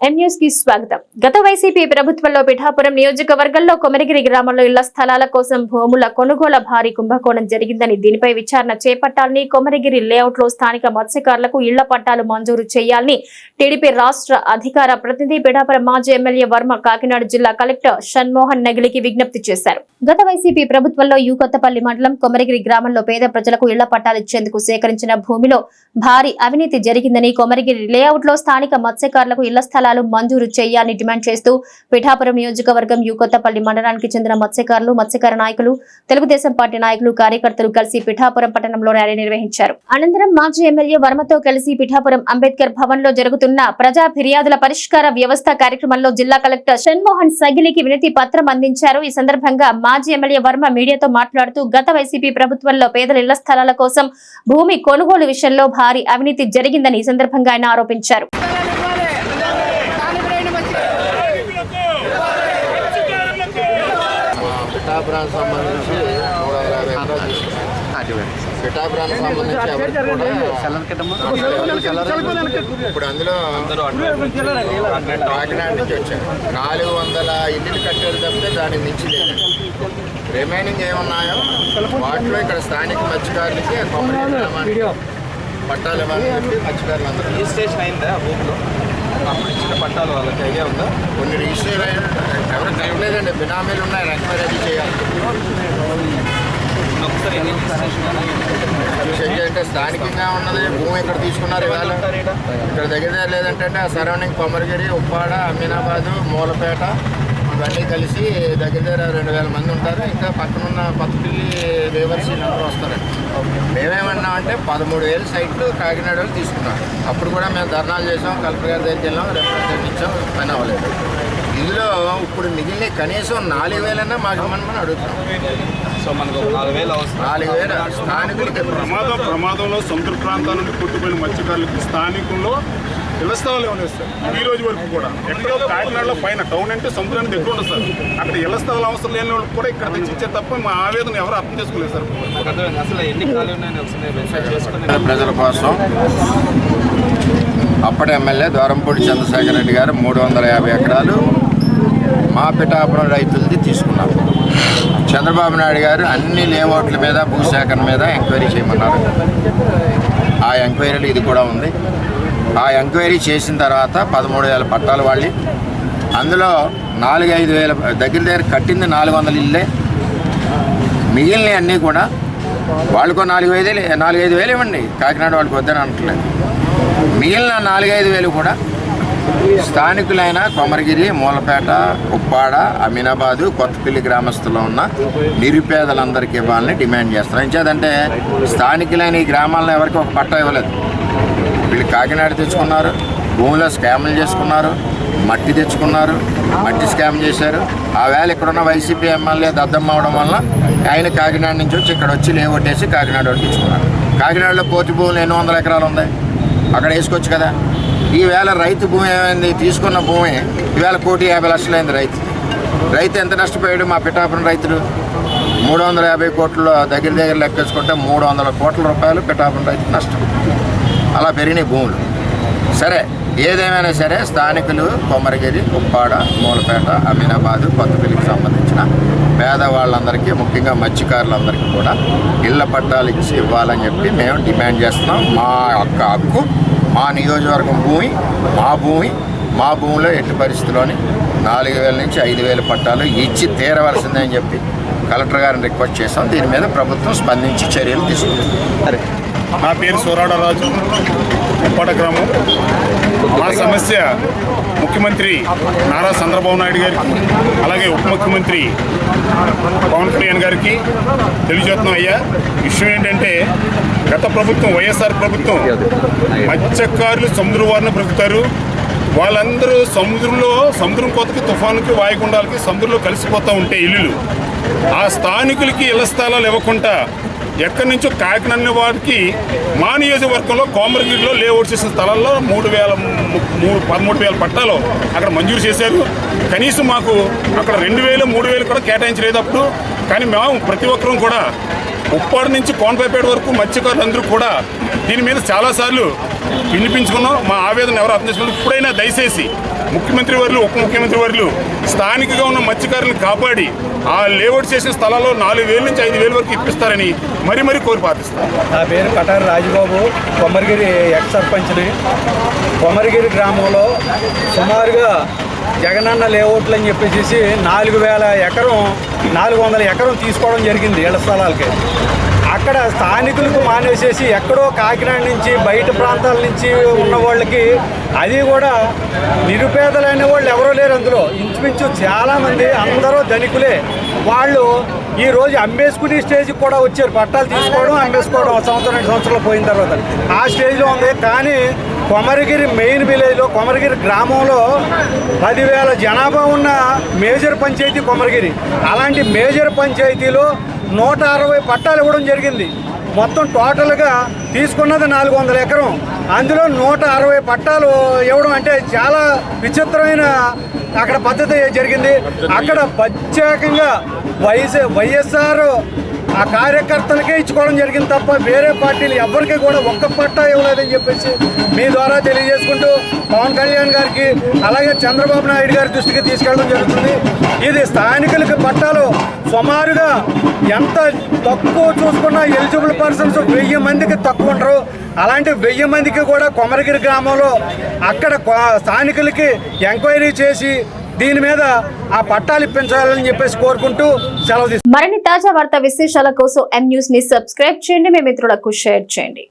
స్వాగతం. గత వైసీపీ ప్రభుత్వంలో పిఠాపురం నియోజకవర్గంలో కొమరగిరి గ్రామంలో ఇళ్ళ స్థలాల కోసం భూముల కొనుగోల భారీ కుంభకోణం జరిగిందని దీనిపై విచారణ చేపట్టాలని కొమరగిరి లేఅవుట్లో స్థానిక మత్స్యకారులకు ఇళ్ళ పట్టాలు మంజూరు చేయాలని టీడీపీ రాష్ట్ర అధికార ప్రతినిధి పిఠాపురం మాజీ ఎమ్మెల్యే వర్మ కాకినాడ జిల్లా కలెక్టర్ షణ్మోహన్ నగిలికి విజ్ఞప్తి చేశారు. గత వైసీపీ ప్రభుత్వంలో యూకొత్తపల్లి మండలం కొమరగిరి గ్రామంలో పేద ప్రజలకు ఇళ్ళ పట్టాలు ఇచ్చేందుకు సేకరించిన భూమిలో భారీ అవినీతి జరిగిందని కొమరగిరి లేఅవుట్లో స్థానిక మత్స్యకారులకు ఇళ్ళ స్థలాలు మంజూరు చేయాలని డిమాండ్ చేస్తూ పిఠాపురం నియోజకవర్గం యుకొత్తపల్లి మండలానికి చెందిన మత్స్యకారులు మత్స్యకార నాయకులు తెలుగుదేశం పార్టీ నాయకులు కార్యకర్తలు కలిసి పిఠాపురం పట్టణంలో ర్యాలీ నిర్వహించారు. అనంతరం మాజీ ఎమ్మెల్యే వర్మతో కలిసి పిఠాపురం అంబేద్కర్ భవన్లో జరుగుతున్న ప్రజా ఫిర్యాదుల పరిష్కార వ్యవస్థ కార్యక్రమంలో జిల్లా కలెక్టర్ షణ్మోహన్ సగిలికి వినతి పత్రం అందించారు. ఈ సందర్భంగా మాజీ ఎమ్మెల్యే వర్మ మీడియాతో మాట్లాడుతూ గత వైసీపీ ప్రభుత్వంలో పేదల ఇళ్ళ స్థలాల కోసం భూమి కొనుగోలు విషయంలో భారీ అవినీతి జరిగిందని ఈ సందర్భంగా ఆయన ఆరోపించారు. పిఠాపురానికి సంబంధించి మూడు వందల యాభై ఎకరాలు తీసుకున్నాం. పిఠాపురానికి సంబంధించి ఇప్పుడు అందులో కాకినాడ నుంచి వచ్చారు. నాలుగు వందల ఇల్లులు కట్టారు తప్పితే దానికి మించి లేదు. రిమైనింగ్ ఏమున్నాయో వాటిలో ఇక్కడ స్థానిక మత్స్యకారులకి పట్టాలు ఇవ్వాలని చెప్పి మత్స్యకారులు అందరూ రిజిస్ట్రేషన్ అయిందా అప్పుడు ఇచ్చిన పట్టాలు వాళ్ళకి ఐడియా ఉందా? కొన్ని రిజిస్టర్ టైం లేదండి బినామీలు ఉన్నాయి ఎంక్వైరీ అది చేయాలి. చెక్ చేస్తే స్థానికంగా ఉన్నది భూమి ఇక్కడ తీసుకున్నారు ఇవాళ? ఇక్కడ దగ్గర దగ్గర లేదంటే ఆ సరౌండింగ్ కొమరగిరి ఉప్పాడ అమీనాబాదు మూలపేట ఇవన్నీ కలిసి దగ్గర దగ్గర రెండు వేల మంది ఉంటారు. ఇంకా పక్కనున్న కొత్తపల్లి వేవర్సి అందరూ వస్తారండి. మేమేమన్నామంటే పదమూడు వేల సైట్లు కాకినాడ వాళ్ళు తీసుకున్నారు. అప్పుడు కూడా మేము ధర్నాలు చేసాం కలెక్టర్ గారి దగ్గరికి వెళ్ళాం రిప్రజెంట్ ఇచ్చాం పని అవ్వలేదు. ఇందులో ఇప్పుడు మిగిలిన కనీసం నాలుగు వేలన్నా మాకు ఇవ్వమని అడుగుతాం సో మనకు నాలుగు వేలు నాలుగు వేల స్థానికులకి ప్రమాదం ప్రమాదంలో సముద్ర ప్రాంతాల నుండి కొట్టుకుపోయిన మత్స్యకారులకి స్థానికుల్లో ఇళ్ళ స్థలాలు ఏమైనా సార్ ఈ రోజు వరకు కూడా. ఎక్కడో కాకినాడలో పైన టౌన్ అంటే సముద్రానికి దగ్గర ఉండదు సార్. అక్కడ ఇళ్ళ స్థలాలు అవసరం లేని వాళ్ళకి కూడా ఇక్కడ తెచ్చి ఇచ్చే తప్ప మా ఆవేదన ఎవరు అర్థం చేసుకోలేదు సార్ ప్రజల కోసం అప్పటి ఎమ్మెల్యే ద్వారంపూడి చంద్రశేఖర్ రెడ్డి గారు మూడు వందల యాభై ఎకరాలు మా పిఠాపురం రైతులది తీసుకున్నారు. చంద్రబాబు నాయుడు గారు అన్ని లేఅవుట్ల మీద భూసేకరణ మీద ఎంక్వైరీ చేయమన్నారు. ఆ ఎంక్వైరీలో ఇది కూడా ఉంది. ఆ ఎంక్వైరీ చేసిన తర్వాత పదమూడు వేల పట్టాలు వాళ్ళు. అందులో నాలుగు ఐదు వేల దగ్గర దగ్గర కట్టింది నాలుగు వందల ఇల్లే. మిగిలినవి అన్నీ కూడా వాళ్ళకు నాలుగు ఐదు నాలుగు ఐదు వేలు ఇవ్వండి. కాకినాడ వాళ్ళకి వద్దని అనట్లేదు. మిగిలిన నాలుగైదు వేలు కూడా స్థానికులైన కొమరగిరి మూలపేట ఉప్పాడ అమీనాబాదు కొత్తపల్లి గ్రామస్తుల్లో ఉన్న నిరుపేదలందరికీ ఇవ్వాలని డిమాండ్ చేస్తారు ఎంచేదంటే స్థానికులైన ఈ గ్రామాల్లో ఎవరికి ఒక పట్టా ఇవ్వలేదు. వీళ్ళు కాకినాడ తెచ్చుకున్నారు భూమిలో స్కాములు చేసుకున్నారు మట్టి తెచ్చుకున్నారు మట్టి స్కామ్ చేశారు. ఆ వేళ ఇక్కడున్న వైసీపీ ఎమ్మెల్యే దద్దమ్మ అవడం వల్ల ఆయన కాకినాడ నుంచి వచ్చి ఇక్కడ వచ్చి లేవొట్టేసి కాకినాడ వాడికి ఇచ్చుకున్నారు. కాకినాడలో కోటి భూములు ఎన్ని వందల ఎకరాలు ఉంది అక్కడ వేసుకోవచ్చు కదా. ఈవేళ రైతు భూమి ఏమైంది? తీసుకున్న భూమి ఈవేళ కోటి యాభై లక్షలైంది రైతు. రైతు ఎంత నష్టపోయాడు మా పిఠాపురం రైతులు? మూడు వందల యాభై కోట్ల దగ్గర దగ్గర లెక్కేసుకుంటే మూడు వందల కోట్ల రూపాయలు పిఠాపురం రైతు నష్టం. అలా పెరిగినాయి భూములు. సరే ఏదేమైనా సరే స్థానికులు కొమ్మరిగిరి ఉప్పాడ మూలపేట అమీనాబాదు కొత్తపల్లికి సంబంధించిన పేదవాళ్ళందరికీ ముఖ్యంగా మత్స్యకారులందరికీ కూడా ఇళ్ళ పట్టాలు ఇచ్చి ఇవ్వాలని చెప్పి మేము డిమాండ్ చేస్తున్నాం. మా యొక్క హక్కు మా నియోజకవర్గం భూమి మా భూమి మా భూమిలో ఎట్టి పరిస్థితిలోని నాలుగు వేల నుంచి ఐదు వేల పట్టాలు ఇచ్చి తీరవలసిందే అని చెప్పి కలెక్టర్ గారిని రిక్వెస్ట్ చేస్తాం దీని మీద ప్రభుత్వం స్పందించి చర్యలు తీసుకుంటుంది నా పేరు సూరాడరాజు ఉప్పాడ గ్రామం. మా సమస్య ముఖ్యమంత్రి నారా చంద్రబాబు నాయుడు గారికి అలాగే ఉప ముఖ్యమంత్రి పవన్ కళ్యాణ్ గారికి తెలియజేస్తున్నాం అయ్యా. విషయం ఏంటంటే గత ప్రభుత్వం వైఎస్ఆర్ ప్రభుత్వం మత్స్యకారులు సముద్ర వారిని బ్రతుకుతారు. వాళ్ళందరూ సముద్రంలో సముద్రం కోతకి తుఫానుకి వాయుగుండాలకి సముద్రంలో కలిసిపోతూ ఉంటే ఇల్లులు. ఆ స్థానికులకి ఇళ్ళ స్థలాలు ఇవ్వకుండా ఎక్కడి నుంచో కాకినాడ వారికి మా నియోజకవర్గంలో కోమరగిరిలో లేఅవుట్ చేసిన స్థలాల్లో మూడు వేల మూడు పదమూడు వేల పట్టాలు అక్కడ మంజూరు చేశారు. కనీసం మాకు అక్కడ రెండు వేలు మూడు వేలు కూడా కేటాయించలేదు అప్పుడు. కానీ మేము ప్రతి ఒక్కరూ కూడా ఉప్పాడు నుంచి కోనపైపేట వరకు మత్స్యకారులందరూ కూడా దీని మీద చాలాసార్లు వినిపించుకున్నాం. మా ఆవేదన ఎవరు అర్థం చేసుకున్నారు ఇప్పుడైనా దయచేసి ముఖ్యమంత్రి వర్లు ఉప ముఖ్యమంత్రి వర్లు స్థానికంగా ఉన్న మత్స్యకారులను కాపాడి ఆ లేఅవుట్ చేసిన స్థలాల్లో నాలుగు వేల నుంచి ఐదు వేల వరకు ఇప్పిస్తారని మరీ మరీ కోరి పాటిస్తారు నా పేరు కటారి రాజబాబు కొమ్మరిగిరి ఎక్స్ సర్పంచ్ని. కొమ్మరిగిరి గ్రామంలో సుమారుగా జగనన్న లేఅవుట్లు అని చెప్పేసి నాలుగు వేల ఎకరం నాలుగు వందల ఎకరం తీసుకోవడం జరిగింది ఇళ్ళ స్థలాలకి. అక్కడ స్థానికులకు మానేసేసి ఎక్కడో కాకినాడ నుంచి బయట ప్రాంతాల నుంచి ఉన్న వాళ్ళకి అది కూడా నిరుపేదలైన వాళ్ళు ఎవరో లేరు అందులో. ఇంచుమించు చాలామంది అందరూ ధనికులే. వాళ్ళు ఈ రోజు అమ్మేసుకునే స్టేజ్కి కూడా వచ్చారు. పట్టాలు తీసుకోవడం అమ్మేసుకోవడం సంవత్సరం రెండు సంవత్సరాలు పోయిన తర్వాత. ఆ స్టేజ్లో ఉంది. కానీ కొమరగిరి మెయిన్ విలేజ్లో కొమరగిరి గ్రామంలో పదివేల జనాభా ఉన్న మేజర్ పంచాయతీ కొమరగిరి. అలాంటి మేజర్ పంచాయతీలో నూట అరవై పట్టాలు ఇవ్వడం జరిగింది. మొత్తం టోటల్గా తీసుకున్నది నాలుగు వందల ఎకరం. అందులో నూట అరవై పట్టాలు ఇవ్వడం అంటే చాలా విచిత్రమైన అక్కడ పద్ధతి జరిగింది. అక్కడ ప్రత్యేకంగా వైఎస్ వైఎస్ఆర్ ఆ కార్యకర్తలకే ఇచ్చుకోవడం జరిగింది తప్ప వేరే పార్టీలు ఎవరికి కూడా ఒక్క పట్టా ఇవ్వలేదని చెప్పేసి మీ ద్వారా తెలియజేసుకుంటూ పవన్ కళ్యాణ్ గారికి అలాగే చంద్రబాబు నాయుడు గారి దృష్టికి తీసుకెళ్ళడం జరుగుతుంది. ఇది స్థానికులకి పట్టాలు సుమారుగా ఎంత తక్కువ చూసుకున్నా ఎలిజిబుల్ పర్సన్స్ వెయ్యి మందికి తక్కువ ఉంటారు అలాంటి వెయ్యి మందికి కూడా కొమరగిరి గ్రామంలో అక్కడ స్థానికులకి ఎంక్వైరీ చేసి దీని మీద ఆ పట్టాలు ఇప్పించాలని చెప్పేసి కోరుకుంటూ సెలవు మరిన్ని తాజా వార్తా విశేషాల కోసం ఎం న్యూస్ని సబ్స్క్రైబ్ చేయండి. మీ మిత్రులకు షేర్ చేయండి.